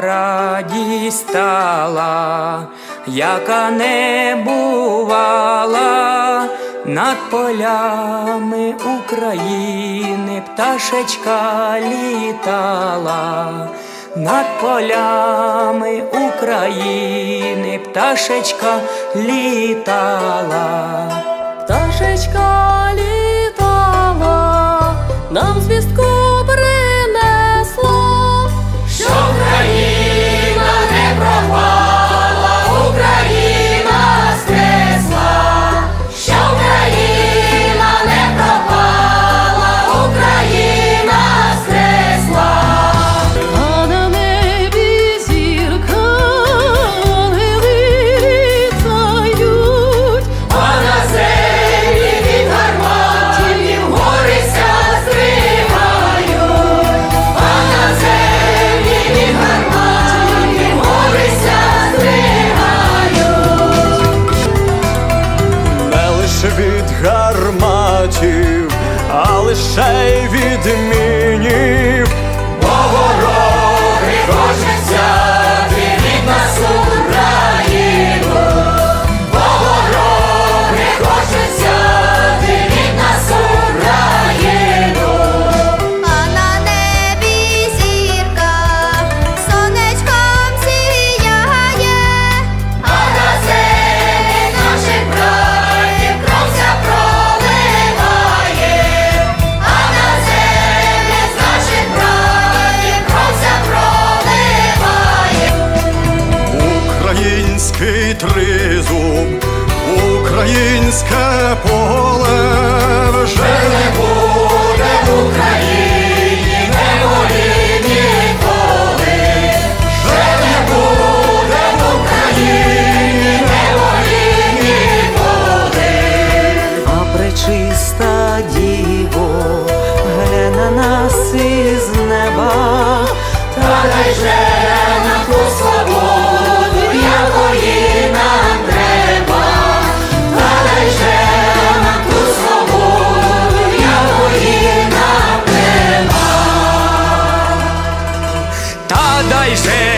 радість стала, яка не бувала над полями України, пташечка літала, над полями України, пташечка літала, пташечка літала. гарматів, а лише відмінів. хитрий зум, українське поле. países.